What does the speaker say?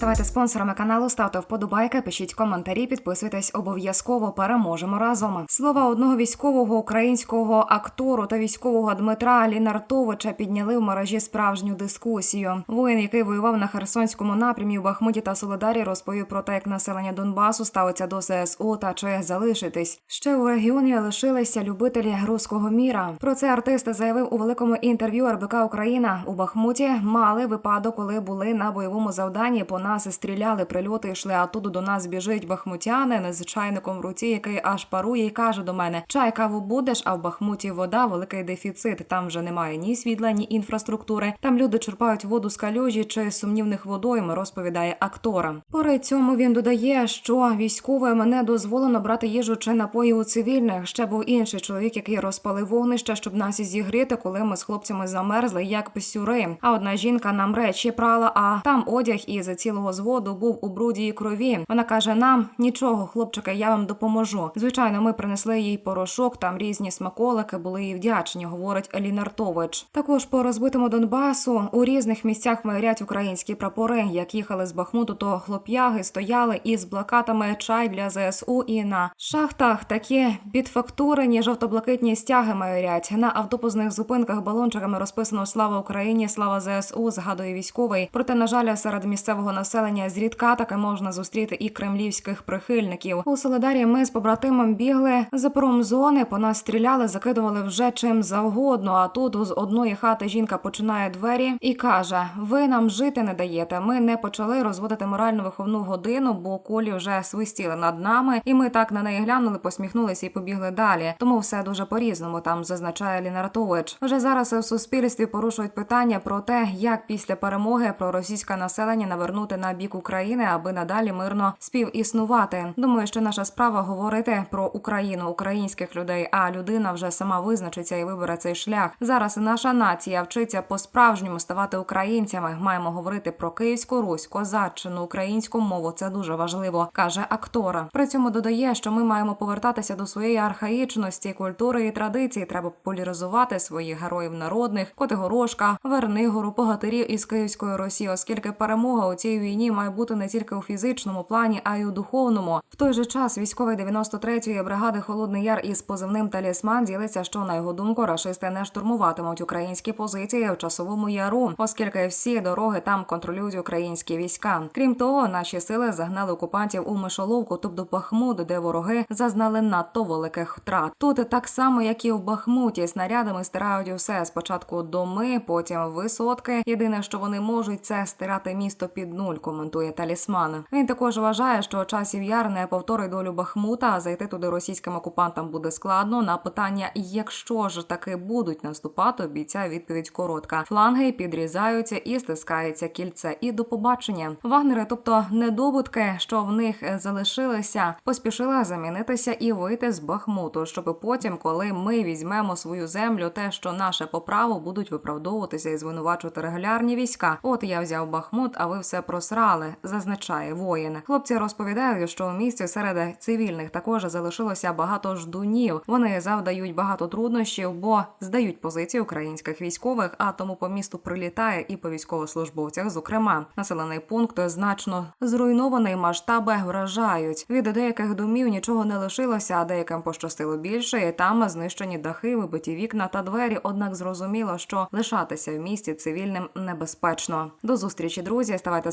ставайте спонсорами каналу, ставте вподобайки, пишіть коментарі, підписуйтесь обов'язково. Переможемо разом. Слова одного військового українського актору та військового Дмитра Лінартовича підняли в мережі справжню дискусію. Воїн, який воював на Херсонському напрямі в Бахмуті та Солидарі, розповів про те, як населення Донбасу ставиться до ЗСУ та чи залишитись. Ще у регіоні лишилися любителі руського міра. Про це артист заявив у великому інтерв'ю РБК Україна у Бахмуті. Мали випадок, коли були на бойовому завданні. По нас стріляли, прильоти йшли. А тут до нас біжить бахмутянин з чайником в руці, який аж парує, і каже до мене: Чай каву будеш, а в Бахмуті вода великий дефіцит. Там вже немає ні світла, ні інфраструктури. Там люди черпають воду з калюжі чи сумнівних водойм, розповідає актора. При цьому він додає, що військовим не дозволено брати їжу чи напої у цивільних. Ще був інший чоловік, який розпалив вогнище, щоб нас зігріти, коли ми з хлопцями замерзли, як писюри. А одна жінка нам речі прала, а там одяг із цілого зводу був у бруді і крові. Вона каже: нам нічого, хлопчики, я вам допоможу. Звичайно, ми принесли їй порошок, там різні смаколики були їй вдячні, говорить Лінартович. Також по розбитому Донбасу у різних місцях майорять українські прапори. Як їхали з Бахмуту, то хлоп'яги стояли із плакатами чай для ЗСУ і на шахтах такі підфактурені жовто-блакитні стяги майорять. На автобусних зупинках балончиками розписано Слава Україні, слава ЗСУ, згадує військовий. Проте, на жаль, серед місцевого населення зрідка таки можна зустріти і кремлівських прихильників. У Солидарі ми з побратимом бігли з промзони, по нас стріляли, закидували вже чим завгодно. А тут з одної хати жінка починає двері і каже: Ви нам жити не даєте. Ми не почали розводити моральну виховну годину, бо колі вже свистіли над нами, і ми так на неї глянули, посміхнулися і побігли далі. Тому все дуже по-різному там зазначає Лінартович. Вже зараз в суспільстві порушують питання про те, як після перемоги проросійське населення навернути на бік України, аби надалі мирно співіснувати. Думаю, що наша справа говорити про Україну, українських людей. А людина вже сама визначиться і вибере цей шлях. Зараз наша нація вчиться по-справжньому ставати українцями. Маємо говорити про Київську Русь, козаччину, українську мову. Це дуже важливо, каже актора. При цьому додає, що ми маємо повертатися до своєї архаїчності, культури і традиції. Треба популяризувати своїх героїв народних, Котигорошка, Вернигору, богатирів із Київської Росії, оскільки перемога у цій війні має бути не тільки у фізичному плані, а й у духовному. В той же час військовий 93-ї бригади Холодний Яр із позивним талісман ділиться, що на його думку рашисти не штурмуватимуть українські позиції в часовому яру, оскільки всі дороги там контролюють українські війська. Крім того, наші сили загнали окупантів у мишоловку, тобто Бахмут, де вороги зазнали надто великих втрат. Тут так само, як і в Бахмуті, снарядами стирають усе. Спочатку доми, потім висотки. Єдине, що вони можуть, це стирати місто під нуль. Коментує талісман. Він також вважає, що часів яр не повторить долю Бахмута, а зайти туди російським окупантам буде складно. На питання, якщо ж таки будуть наступати, обіцяє відповідь коротка. Фланги підрізаються і стискається кільце. І до побачення. Вагнери, тобто недобутки, що в них залишилися, поспішила замінитися і вийти з Бахмуту, щоб потім, коли ми візьмемо свою землю, те, що наше по праву будуть виправдовуватися і звинувачувати регулярні війська. От я взяв Бахмут, а ви все просрали, зазначає воїн. Хлопці розповідають, що у місті серед цивільних також залишилося багато ждунів. Вони завдають багато труднощів, бо здають позиції українських військових. А тому по місту прилітає і по військовослужбовцях. Зокрема, населений пункт значно зруйнований. Масштаби вражають. Від деяких домів нічого не лишилося, а деяким пощастило більше. І там знищені дахи, вибиті вікна та двері. Однак зрозуміло, що лишатися в місті цивільним небезпечно. До зустрічі, друзі. Ставайте